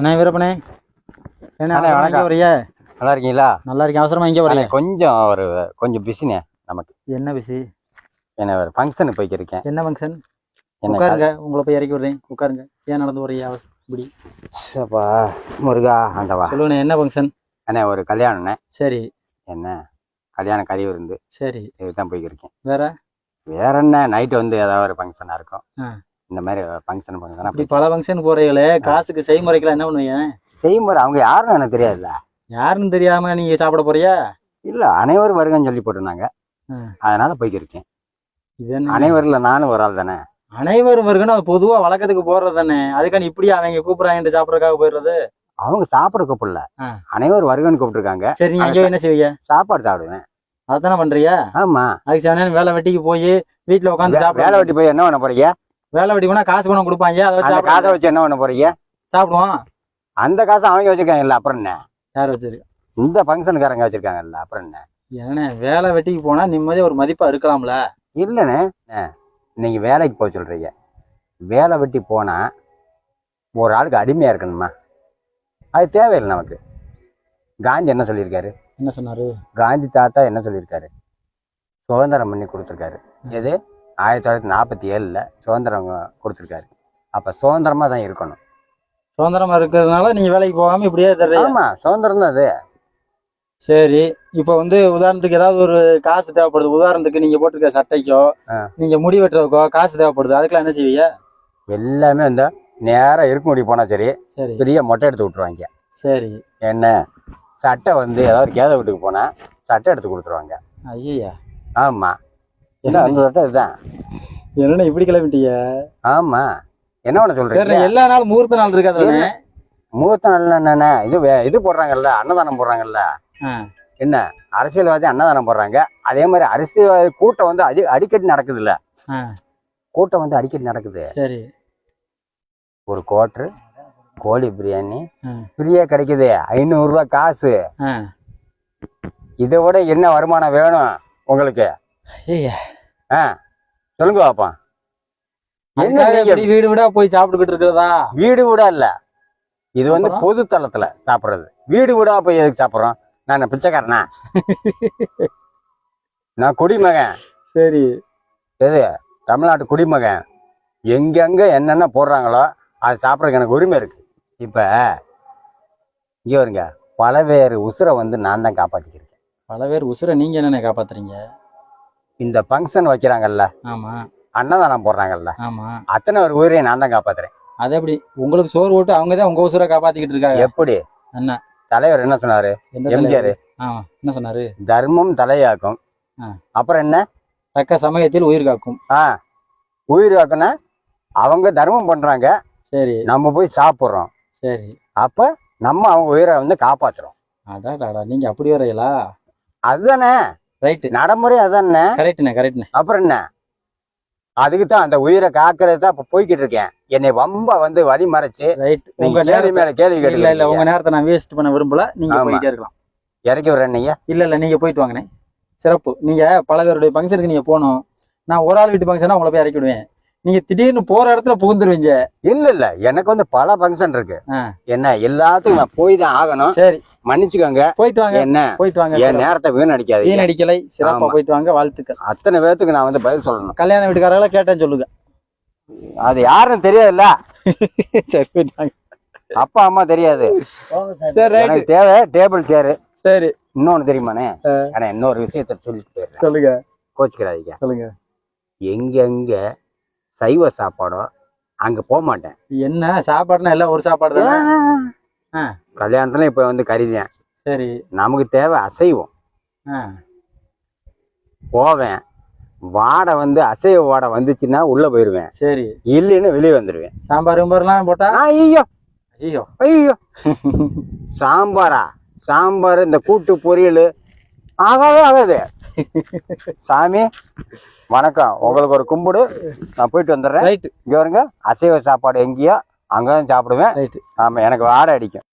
அண்ணா வீரப்பனே. என்ன வணக்கம். வரையா நல்லா இருக்கீங்களா நல்லா இருக்கேன் அவசரமா இங்கே வரையா கொஞ்சம் ஒரு கொஞ்சம் பிஸினே நமக்கு. என்ன பிசி என்ன ஒரு ஃபங்க்ஷனுக்கு போய்க்கிருக்கேன். என்ன ஃபங்க்ஷன் என்ன உட்காருங்க. உங்களை போய் இறக்கி விடுறேன். உட்காருங்க. ஏன் நடந்து வரையா அவசரம் இப்படி. அப்பா முருகா ஆண்டவா. சொல்லுங்கண்ணே என்ன ஃபங்க்ஷன் அண்ணே ஒரு கல்யாணம்ண்ணே. சரி. என்ன? கல்யாண கறி விருந்து சரி. இதுக்கு தான் போய்க்கிருக்கேன். வேற? வேற என்ன நைட்டு வந்து ஏதாவது ஒரு ஃபங்க்ஷனாக இருக்கும். இந்த மாதிரி ஃபங்க்ஷன் இப்படி ஃபங்க்ஷனாக பல ஃபங்க்ஷன் போறீங்களே காசுக்கு செய்முறைக்கெல்லாம் என்ன பண்ணுவீங்க? செய்யும்போது அவங்க யாருன்னு எனக்கு தெரியாதுல்ல. யாருன்னு தெரியாம நீங்க சாப்பிட போறியா? இல்லை அனைவரும் வருகன்னு சொல்லி போட்டிருந்தாங்க. அதனால போய்க்கிருக்கேன் இது என்ன? அனைவரில் நானும் ஒரு ஆள் தானே. அனைவரும் வருகணும் அது பொதுவா வழக்கத்துக்கு போறது தானே. அதுக்கான இப்படி அவங்க கூப்பிடுறாங்க சாப்பிடறதுக்காக போயிடுறது? அவங்க சாப்பிட கூப்பிடல. அனைவரும் வருகன்னு கூப்பிட்டுருக்காங்க. சரி நீங்க என்ன செய்வீங்க? சாப்பாடு சாப்பிடுவேன். அதானே பண்றியா ஆமா. அதுக்கு சில வேலை வெட்டிக்கு போய் வீட்டுல உட்காந்து வேலை வெட்டி போய் என்ன பண்ண போறீங்க? வேலை வெட்டி போனா காசு பணம் கொடுப்பாங்க அதை வச்சு காசை வச்சு என்ன பண்ண போறீங்க? சாப்பிடுவோம். அந்த காசை அவங்க வச்சிருக்காங்கல்ல அப்புறம் என்ன? யார் வச்சிருக்கு? இந்த ஃபங்க்ஷனுக்காரங்க வச்சிருக்காங்கல்ல அப்புறம் என்ன? ஏன்னா வேலை வெட்டிக்கு போனா நிம்மதியா ஒரு மதிப்பா இருக்கலாம்ல. இல்லைண்ணே நீங்க வேலைக்கு போக சொல்றீங்க. வேலை வெட்டி போனா ஒரு ஆளுக்கு அடிமையா இருக்கணுமா? அது தேவையில்லை நமக்கு. காந்தி என்ன சொல்லியிருக்காரு? என்ன சொன்னாரு? காந்தி தாத்தா என்ன சொல்லியிருக்காரு? சுதந்திரம் பண்ணி கொடுத்துருக்காரு. எது? ஆயிரத்தி தொள்ளாயிரத்தி நாற்பத்தி ஏழில் சுதந்திரம் கொடுத்துருக்காரு. அப்போ சுதந்திரமா தான் இருக்கணும். சுதந்திரமா இருக்கிறதுனால நீங்க வேலைக்கு போகாம இப்படியே தர்றீங்க. சுதந்திரம் தான் அது. சரி இப்போ வந்து உதாரணத்துக்கு ஏதாவது ஒரு காசு தேவைப்படுது. உதாரணத்துக்கு நீங்க போட்டிருக்க சட்டைக்கோ ஆ. நீங்க முடி வெட்டுறதுக்கோ காசு தேவைப்படுது. அதுக்கெல்லாம் என்ன செய்வீங்க? எல்லாமே இந்த நேரா இருக்க முடி போனா சரி சரி. பெரிய மொட்டை எடுத்து விட்டுருவாங்க. சரி. என்ன? சட்டை வந்து ஏதாவது கேத வீட்டுக்கு போனா சட்டை எடுத்து கொடுத்துருவாங்க. ஐயா ஆமா. என்ன அந்த சட்டை இதுதான்? என்னண்ணா இப்படி கிளம்பிட்டீங்க? ஆமா. என்ன சரி சொல்றீங்க எல்லா நாளும் முகூர்த்த நாள் இருக்காது மூத்த நல்ல என்னென்ன இது இது போடுறாங்கல்ல அன்னதானம் போடுறாங்கல்ல. என்ன? அரசியல்வாதி அன்னதானம் போடுறாங்க. அதே மாதிரி அரசியல்வாதி கூட்டம் வந்து அடி அடிக்கடி நடக்குது இல்ல. கூட்டம் வந்து அடிக்கடி நடக்குது. சரி. ஒரு கோட்ரு கோழி பிரியாணி. ஃப்ரீயா கிடைக்குது? ஐநூறு ரூபாய் காசு. இதை விட என்ன வருமானம் வேணும் உங்களுக்கு? ஆ சொல்லுங்க பாப்பா. என்ன வீடு வீடா போய் சாப்பிட்டுக்கிட்டு இருக்கிறதா? வீடு வீடா இல்ல. இது வந்து? பொது தளத்துல சாப்பிடுறது. வீடு வீடா போய் எதுக்கு சாப்பிடுறோம்? நான் பிச்சைக்காரனா? நான் குடிமகன். சரி. எது தமிழ்நாட்டு குடிமகன். எங்கெங்க என்னென்ன போடுறாங்களோ அது சாப்பிட்றதுக்கு எனக்கு உரிமை இருக்கு. இப்ப இங்க வருங்க பலவேறு உசுரை வந்து நான் தான் காப்பாத்திக்கிறேன் பல பேர் உசுரை நீங்க என்னென்ன காப்பாத்துறீங்க? இந்த ஃபங்க்ஷன் வைக்கிறாங்கல்ல ஆமா. அன்னதானம் போடுறாங்கல்ல ஆமா. அத்தனை ஒரு உயிரையும் நான் தான் காப்பாத்துறேன். அது எப்படி? உங்களுக்கு சோறு போட்டு அவங்க தான் உங்க உசுரை காப்பாத்திக்கிட்டு இருக்காங்க. எப்படி? என்ன தலைவர் என்ன சொன்னாரு? எம்ஜிஆர்? ஆமா. என்ன சொன்னாரு? தர்மம் தலையாக்கும். அப்புறம் என்ன? தக்க சமயத்தில் உயிர் காக்கும். ஆ. உயிர் காக்கனா அவங்க தர்மம் பண்றாங்க. சரி. நம்ம போய் சாப்பிட்றோம். சரி. அப்ப நம்ம அவங்க உயிரை வந்து காப்பாத்துறோம். அடாடாடா நீங்க அப்படி வரையலா? அதுதானே. ரைட்டு நடைமுறை அதுதானே கரெக்ட்ண்ணே கரெக்ட்ண்ணே அப்புறம் என்ன? அதுக்கு தான் அந்த உயிரை காக்கிறது தான் இப்ப போய்கிட்டு இருக்கேன். என்னை வம்ப வந்து வழி மறைச்சு ரைட் உங்க நேரத்தை மேல கேள்வி இல்ல இல்ல உங்க நேரத்தை நான் வேஸ்ட் பண்ண விரும்பல. நீங்க. போயிட்டே இருக்கலாம். இறக்கி விடுறேன் நீங்க. இல்ல இல்ல நீங்க போயிட்டு வாங்கண்ணே. சிறப்பு. நீங்க பல பேருடைய ஃபங்க்ஷனுக்கு நீங்க போகணும். நான் ஒரு ஆள் வீட்டு ஃபங்க்ஷனா உங்களை போய் இறக்கி விடுவேன். நீங்க திடீர்னு போற இடத்துல புகுந்துருவீங்க. இல்ல இல்ல. எனக்கு வந்து பல ஃபங்க்ஷன் இருக்கு. என்ன எல்லாத்துக்கும் நான் போய் தான் ஆகணும். சரி. மன்னிச்சுக்கோங்க. போயிட்டு வாங்க. என்ன? போயிட்டு வாங்க. என். நேரத்தை வீணடிக்காதீங்க. வீண் அடிக்கலை சிறப்பா. போயிட்டு வாங்க. வாழ்த்துக்கள். அத்தனை பேர்த்துக்கு நான் வந்து பதில் சொல்லணும். கல்யாண வீட்டுக்காரங்கள கேட்டேன்னு சொல்லுங்க. அது யாருன்னு தெரியாதுல்ல? சரி போயிட்டு வாங்க. அப்பா அம்மா தெரியாது. சரி. தேவை டேபிள் சேரு. சரி. இன்னொன்னு தெரியுமாண்ணே. ஆனா இன்னொரு விஷயத்த சொல்லிட்டு போயிடுறேன். சொல்லுங்க. கோச்சுக்கிறாதீங்க சொல்லுங்க. எங்கெங்க சைவ சாப்பாடோ அங்க போக மாட்டேன். என்ன? சாப்பாடுனா எல்லாம் ஒரு சாப்பாடு தானே. கல்யாணத்துல இப்ப வந்து கறிதேன். சரி. நமக்கு தேவை அசைவம். ஆ. போவேன். வாடை வந்து அசைவ வாடை வந்துச்சுன்னா உள்ள போயிருவேன். சரி. இல்லைன்னு வெளியே வந்துடுவேன் சாம்பார் கும்பார்லாம் போட்டா? ஐயோ. ஐயோ. ஐயோ. சாம்பாரா? சாம்பார் இந்த கூட்டு பொரியல் ஆகாவே ஆகாது. சாமி வணக்கம். உங்களுக்கு ஒரு கும்பிடு. நான் போயிட்டு வந்துடுறேன். இங்க வருங்க அசைவ சாப்பாடு எங்கேயோ அங்கதான் சாப்பிடுவேன். ரைட் ஆமா எனக்கு வாடை அடிக்கும்.